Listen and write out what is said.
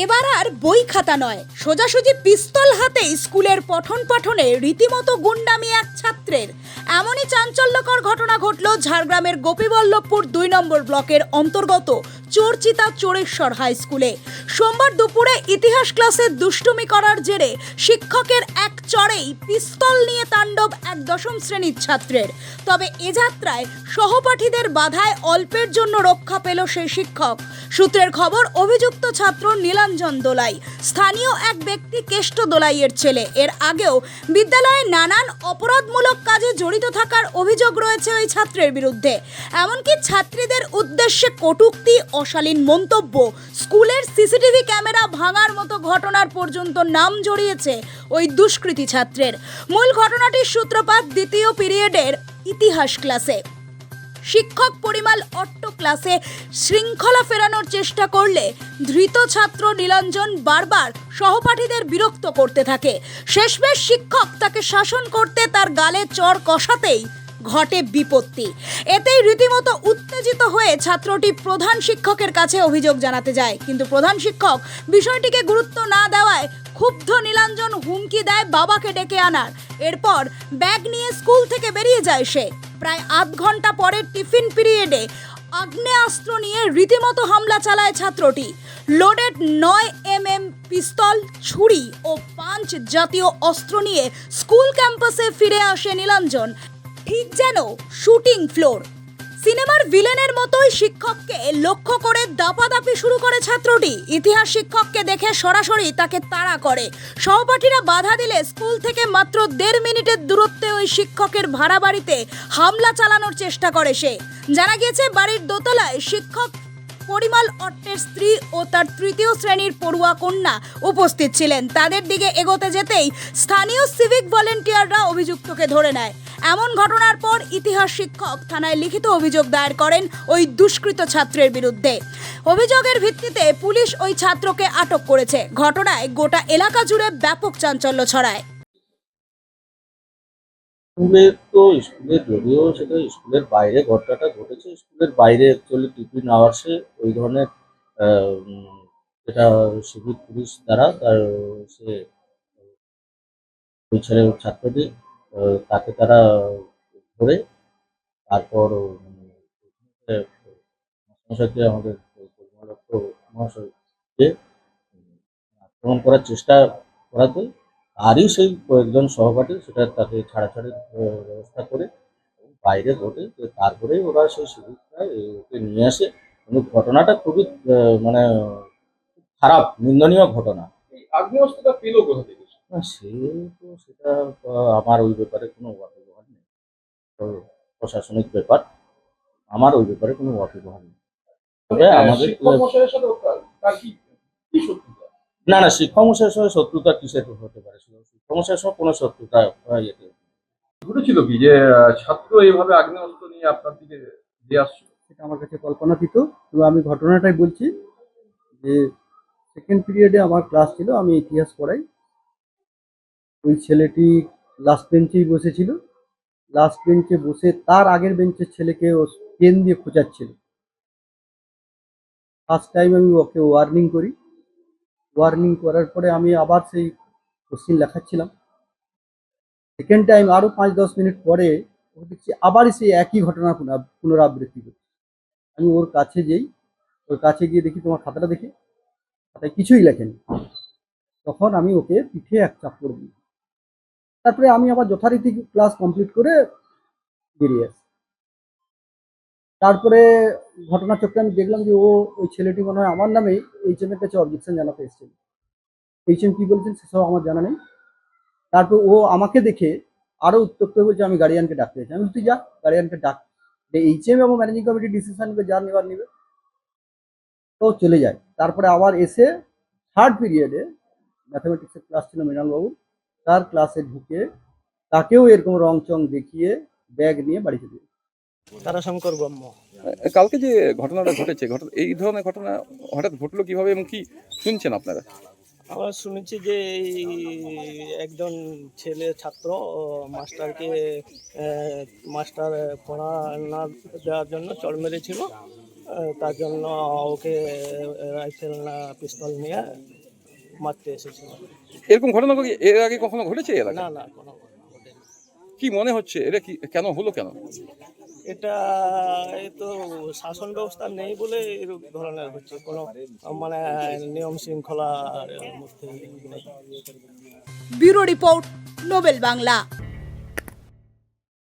এবার আর বই খাতা নয়, সোজাসুজি পিস্তল হাতে স্কুলের পঠন পাঠনে রীতিমতো গুন্ডামি এক ছাত্রের। এমনই চাঞ্চল্যকর ঘটনা ঘটল ঝাড়গ্রামের গোপীবল্লভপুর দুই নম্বর ব্লকের অন্তর্গত চোরচিতা চোরেশ্বর হাই স্কুলে। সোমবার দুপুরে ইতিহাস ক্লাসে দুষ্টুমি করার জেরে শিক্ষকের এক চড়েই পিস্তল নিয়ে তাণ্ডব এক দশম শ্রেণির ছাত্রের। তবে এ যাত্রায় সহপাঠীদের বাধায় অল্পের জন্য রক্ষা পেল সেই শিক্ষক। সূত্রের খবর, অভিযুক্ত ছাত্র নীলাঞ্জন দোলাই, স্থানীয় এক ব্যক্তি কেষ্ট দোলাইয়ের ছেলে। এর আগেও বিদ্যালয়ে নানান অপরাধমূলক কাজে জড়িত থাকার অভিযোগ রয়েছে ওই ছাত্রের বিরুদ্ধে। এমনকি ছাত্রীদের উদ্দেশ্যে কটূক্তি অশালীন মন্তব্য। স্কুলের সিসিটিভি ক্যামেরা ভাঙার মতো ঘটনার পর্যন্ত নাম জড়িয়েছে ওই দুষ্কৃতী ছাত্রের। মূল ঘটনাটির সূত্রপাত দ্বিতীয় পিরিয়ডের ইতিহাস ক্লাসে। শিক্ষক পরিমাল অট্ট ক্লাসে শৃঙ্খলা ফেরানোর চেষ্টা করলে ধৃত ছাত্র নীলাঞ্জন বারবার সহপাঠীদের বিরক্ত করতে থাকে। শেষমেশ শিক্ষক তাকে শাসন করতে তার গালে চর কষাতেই ঘটে বিপত্তি। এতেই রীতিমতো উত্তেজিত হয়ে ছাত্রটি প্রধান শিক্ষকের কাছে অভিযোগ জানাতে যায়। কিন্তু প্রধান শিক্ষক বিষয়টিকে গুরুত্ব না দেওয়ায় ক্ষুব্ধ নীলাঞ্জন হুমকি দেয় বাবাকে ডেকে আনার। এরপর ব্যাগ নিয়ে স্কুল থেকে বেরিয়ে যায় সে। প্রায় আধ ঘণ্টা পরে টিফিন পিরিয়ডে আগ্নেয়াস্ত্র নিয়ে রীতিমতো হামলা চালায় ছাত্রটি। লোডেড নয় এম এম পিস্তল, ছুরি ও পাঞ্চ জাতীয় অস্ত্র নিয়ে স্কুল ক্যাম্পাসে ফিরে আসে নীলাঞ্জন। ঠিক যেন শুটিং ফ্লোর। সিনেমার ভিলেনের মতোই শিক্ষককে লক্ষ্য করে দাপাদাপি শুরু করে ছাত্রটি। ইতিহাস শিক্ষককে দেখে সরাসরি তাকে তাড়া করে। সহপাঠীরা বাধা দিলে স্কুল থেকে মাত্র দেড় মিনিটের দূরত্বে ওই শিক্ষকের ভাড়া বাড়িতে হামলা চালানোর চেষ্টা করে সে। জানা গিয়েছে, বাড়ির দোতলায় শিক্ষক পরিমল অট্টের স্ত্রী ও তার তৃতীয় শ্রেণির পড়ুয়া কন্যা উপস্থিত ছিলেন। তাদের দিকে এগোতে যেতেই স্থানীয় সিভিক ভলেন্টিয়াররা অভিযুক্তকে ধরে নেয়। এমন ঘটনার পর ইতিহাস শিক্ষক থানায় লিখিত অভিযোগ দায়ের করেন ওই দুষ্কৃত ছাত্রের বিরুদ্ধে। অভিযোগের ভিত্তিতে পুলিশ ওই ছাত্রকে আটক করেছে। ঘটনায় গোটা এলাকা জুড়ে ব্যাপক চাঞ্চল্য ছড়ায়। স্কুলে তো, স্কুলে যদিও সেটা স্কুলের বাইরে ঘটনাটা ঘটেছে, স্কুলের বাইরে অ্যাকচুয়ালি টিফিন আওয়ার্সে ওই ধরনের যেটা সিভিক পুলিশ দ্বারা তার, সে, ওই ছেলে ছাত্রটি তাকে তারা ধরে, তারপর মহাশয়কে আমাদের মহাশয়কে আক্রমণ করার চেষ্টা করাতে। তারই সেই কয়েকজন সহপাঠী সেটা তাকে ছাড়াছাড়ির ব্যবস্থা করে বাইরে ঘটে তো তারপরেই ওরা সেই সুযোগটা ওকে নিয়ে আসে। কিন্তু ঘটনাটা খুবই মানে খারাপ নিন্দনীয় ঘটনা। আগ্নেয়াস্ত্রটা পেল কোথা থেকে? সে তো সেটা আমার ওই ব্যাপারে কোনো ওয়াকিবহাল নেই। প্রশাসনিক ব্যাপার আমার ওই ব্যাপারে কোনো ওয়াকিবহাল নেই। তবে আমাদের না না শিক্ষক মশাইয়ের সঙ্গে শত্রুতা কিসের হতে পারে? শিক্ষক মশাইয়ের সঙ্গে কোনো শত্রুতা ইয়েতে ঘটেছিল কি যে ছাত্র এইভাবে আগ্নেয়াস্ত্র নিয়ে আপনার দিকে দিয়ে আসছিল? সেটা আমার কাছে কল্পনাতীত তবে আমি ঘটনাটাই বলছি যে সেকেন্ড পিরিয়ডে আমার ক্লাস ছিল আমি ইতিহাস পড়াই। ওই ছেলেটি লাস্ট বেঞ্চেই বসেছিল। লাস্ট বেঞ্চে বসে তার আগের বেঞ্চের ছেলেকে ও পেন দিয়ে খোঁচাচ্ছিল। ফার্স্ট টাইম আমি ওকে ওয়ার্নিং করি। ওয়ার্নিং করার পরে আমি আবার সেই কোশ্চিন লেখাচ্ছিলাম। সেকেন্ড টাইম আরও পাঁচ দশ মিনিট পরে ও দেখছি আবার সেই একই ঘটনা পুনরা- পুনরাবৃত্তি করছে। আমি ওর কাছে যেই, ওর কাছে গিয়ে দেখি তোমার খাতাটা দেখি, খাতায় কিছুই লেখেনি। তখন আমি ওকে পিঠে এক চাপড় দিই তারপরে আমি আবার যথারীতি ক্লাস কমপ্লিট করে বেরিয়ে আসি। তারপরে ঘটনাচক্রে আমি দেখলাম যে ও ওই ছেলেটি মনে হয় আমার নামেই এইচ এম এর কাছে অবজেকশন জানাতে এসেছিল। এইচ এম কি বলছেন সেসব আমার জানা নেই। তারপর ও আমাকে দেখে আরও উত্তপ্ত হয়ে বলছে, আমি গার্ডিয়ানকে ডাকতে চাই আমি তুই যা গার্ডিয়ানকে ডাক। এইচ এম এবং ম্যানেজিং কমিটি ডিসিশন নেবে যা নেবার নেবে। তো চলে যায়। তারপরে আবার এসে থার্ড পিরিয়ডে ম্যাথামেটিক্সের ক্লাস ছিল মৃণাল বাবু তার ক্লাসে ঢুকে তাকেও এরকম রং চং দেখিয়ে ব্যাগ নিয়ে বাড়ি চলে। তারাশঙ্কর ব্রহ্ম কালকে যে ঘটনাটা ঘটেছে ঘটনা এই ধরনের ঘটনা হঠাৎ ঘটলো কীভাবে এবং কি শুনছেন আপনারা? আমরা শুনেছি যে এই একজন ছেলে ছাত্র মাস্টারকে মাস্টার পড়া না দেওয়ার জন্য চড় মেরেছিল। তার জন্য ওকে রাইফেল না পিস্তল নিয়ে মারতে এসেছিল। এরকম ঘটনা কি এর আগে কখনো ঘটেছে না না কোনো। কি মনে হচ্ছে? এটা কি কেন হলো কেন? এটা তো শাসন ব্যবস্থা নেই বলে এরকম ধরনের হচ্ছে। কোনো মানে নিয়ম শৃঙ্খলা ব্যুরো রিপোর্ট নোবেল বাংলা।